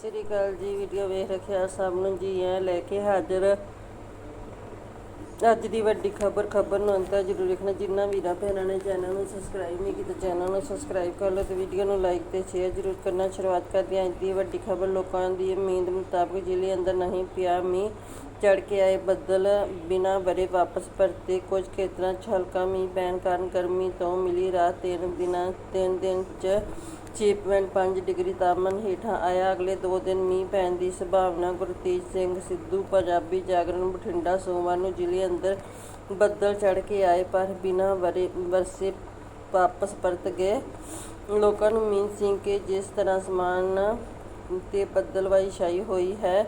ਸਤਿ ਸ੍ਰੀ ਅਕਾਲ ਜੀ ਵੀਡੀਓ ਵੇਖ ਰੱਖਿਆ ਸਭ ਨੂੰ ਜੀ, ਐ ਲੈ ਕੇ ਹਾਜ਼ਰ। ਅੱਜ ਦੀ ਵੱਡੀ ਖਬਰ ਖਬਰ ਨੂੰ ਅੰਤ ਜ਼ਰੂਰ ਦੇਖਣਾ ਜਿੰਨਾ ਵੀਰਾਂ ਭੈਣਾਂ ਨੇ ਚੈਨਲ ਨੂੰ ਸਬਸਕ੍ਰਾਈਬ ਨਹੀਂ ਕੀਤਾ, ਚੈਨਲ ਨੂੰ ਸਬਸਕ੍ਰਾਈਬ ਕਰ ਲਓ ਤੇ ਵੀਡੀਓ ਨੂੰ ਲਾਈਕ ਤੇ ਸ਼ੇਅਰ ਜ਼ਰੂਰ ਕਰਨਾ। ਸ਼ੁਰੂਆਤ ਕਰਦੇ ਹਾਂ ਅੱਜ ਦੀ ਵੱਡੀ ਖਬਰ। ਲੋਕਾਂ ਦੀ ਉਮੀਦ ਮੁਤਾਬਕ ਜ਼ਿਲ੍ਹੇ ਅੰਦਰ ਨਹੀਂ ਪਿਆ ਮੀਂਹ। ਚੜ ਕੇ ਆਏ ਬੱਦਲ ਬਿਨਾਂ ਬਰੇ ਵਾਪਸ ਪਰਤੇ। ਕੁਝ ਖੇਤਰਾਂ 'ਚ ਹਲਕਾ ਮੀਂਹ ਪੈਣ ਕਾਰਨ ਗਰਮੀ ਤੋਂ ਮਿਲੀ ਰਾਹਤ। ਤਿੰਨ ਦਿਨਾਂ, ਤਿੰਨ ਦਿਨ 'ਚ 6.5 ਡਿਗਰੀ ਤਾਪਮਾਨ ਹੇਠਾਂ ਆਇਆ। ਅਗਲੇ 2 ਦਿਨ ਮੀਂਹ ਪੈਣ ਦੀ ਸੰਭਾਵਨਾ ਗੁਰਤੇਜ ਸਿੰਘ ਸਿੱਧੂ ਪੰਜਾਬੀ ਜਾਗਰਣ ਬਠਿੰਡਾ ਸੋਮਵਾਰ ਨੂੰ ਜ਼ਿਲ੍ਹੇ ਅੰਦਰ ਬੱਦਲ ਚੜ ਕੇ ਆਏ, ਪਰ ਬਿਨਾਂ ਵਰਸੇ ਵਾਪਸ ਪਰਤ ਗਏ। ਲੋਕਾਂ ਨੂੰ ਮੀਂਹ ਸਿੰਘ ਕੇ ਜਿਸ ਤਰ੍ਹਾਂ ਸਮਾਨ ਤੇ ਬੱਦਲਵਾਈ ਛਾਈ ਹੋਈ ਹੈ,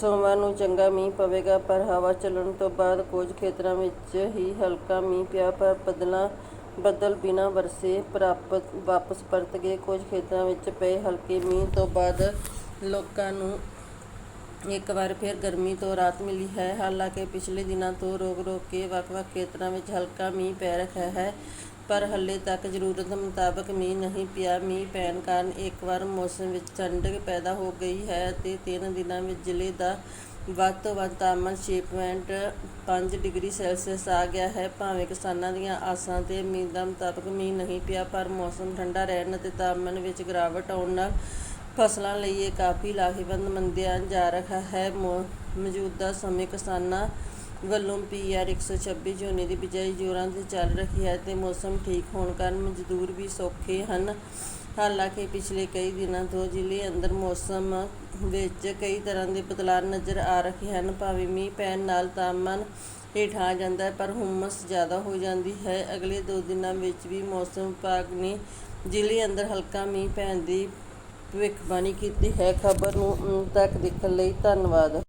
ਸੋਮਵਾਰ ਨੂੰ ਚੰਗਾ ਮੀਂਹ ਪਵੇਗਾ, ਪਰ ਹਵਾ ਚੱਲਣ ਤੋਂ ਬਾਅਦ ਕੁਝ ਖੇਤਰਾਂ ਵਿੱਚ ਹੀ ਹਲਕਾ ਮੀਂਹ ਪਿਆ, ਪਰ ਬੱਦਲਾਂ ਬੱਦਲ ਬਿਨਾਂ ਵਰਸੇ ਪ੍ਰਾਪਤ ਵਾਪਸ ਪਰਤ ਗਏ। ਕੁਝ ਖੇਤਰਾਂ ਵਿੱਚ ਪਏ ਹਲਕੇ ਮੀਂਹ ਤੋਂ ਬਾਅਦ ਲੋਕਾਂ ਨੂੰ ਇੱਕ ਵਾਰ ਫਿਰ ਗਰਮੀ ਤੋਂ ਰਾਹਤ ਮਿਲੀ ਹੈ। ਹਾਲਾਂਕਿ ਪਿਛਲੇ ਦਿਨਾਂ ਤੋਂ ਰੋਕ-ਰੋਕ ਕੇ ਵੱਖ-ਵੱਖ ਖੇਤਰਾਂ ਵਿੱਚ ਹਲਕਾ ਮੀਂਹ ਪੈ ਰਿਹਾ ਹੈ, ਪਰ ਹਾਲੇ ਤੱਕ ਜ਼ਰੂਰਤ ਮੁਤਾਬਕ ਮੀਂਹ ਨਹੀਂ ਪਿਆ। ਮੀਂਹ ਪੈਣ ਕਾਰਨ ਇੱਕ ਵਾਰ ਮੌਸਮ ਵਿੱਚ ਠੰਡਕ ਪੈਦਾ ਹੋ ਗਈ ਹੈ ਤੇ ਤਿੰਨ ਦਿਨਾਂ ਵਿੱਚ ਜ਼ਿਲ੍ਹੇ ਦਾ ਵੱਧ ਤੋਂ ਵੱਧ ਤਾਪਮਾਨ 6.5 ਡਿਗਰੀ ਸੈਲਸੀਅਸ ਆ ਗਿਆ ਹੈ। ਭਾਵੇਂ ਕਿਸਾਨਾਂ ਦੀਆਂ ਆਸਾਂ ਤੇ ਉਮੀਦਾਂ ਮੁਤਾਬਕ ਮੀਂਹ ਨਹੀਂ ਪਿਆ, ਪਰ ਮੌਸਮ ਠੰਡਾ ਰਹਿਣ ਅਤੇ ਤਾਪਮਾਨ ਵਿੱਚ ਗਿਰਾਵਟ ਆਉਣ ਨਾਲ ਫਸਲਾਂ ਲਈ ਇਹ ਕਾਫੀ ਲਾਹੇਵੰਦ ਮੰਨਿਆ ਜਾ ਰਿਹਾ ਹੈ। ਮੌਜੂਦਾ ਸਮੇਂ ਕਿਸਾਨਾਂ ਵੱਲੋਂ ਪੀਆਰ 126 ਝੋਨੇ ਦੀ ਬਿਜਾਈ ਜ਼ੋਰਾਂ ਤੇ ਚੱਲ ਰਹੀ ਹੈ ਤੇ ਮੌਸਮ ਠੀਕ ਹੋਣ ਕਾਰਨ ਮਜ਼ਦੂਰ ਵੀ ਸੌਖੇ ਹਨ। ਹਾਲਾਂਕਿ ਪਿਛਲੇ ਕਈ ਦਿਨਾਂ ਤੋਂ ਜ਼ਿਲ੍ਹੇ ਅੰਦਰ ਮੌਸਮ ਵਿੱਚ ਕਈ ਤਰ੍ਹਾਂ ਦੇ ਬਦਲਾਅ ਨਜ਼ਰ ਆ ਰਹੇ ਹਨ। ਭਾਵੇਂ ਮੀਂਹ ਪੈਣ ਨਾਲ ਤਾਪਮਾਨ ਹੇਠਾਂ ਆ ਜਾਂਦਾ ਹੈ, ਪਰ ਹੁੰਮਸ ਜ਼ਿਆਦਾ ਹੋ ਜਾਂਦੀ ਹੈ। ਅਗਲੇ ਦੋ ਦਿਨਾਂ ਵਿੱਚ ਵੀ ਮੌਸਮ ਵਿਭਾਗ ਨੇ ਜ਼ਿਲ੍ਹੇ ਅੰਦਰ ਹਲਕਾ ਮੀਂਹ ਪੈਣ ਦੀ ਭਵਿੱਖਬਾਣੀ ਕੀਤੀ ਹੈ। ਖਬਰ ਨੂੰ ਅੰਤ ਤੱਕ ਦੇਖਣ ਲਈ ਧੰਨਵਾਦ।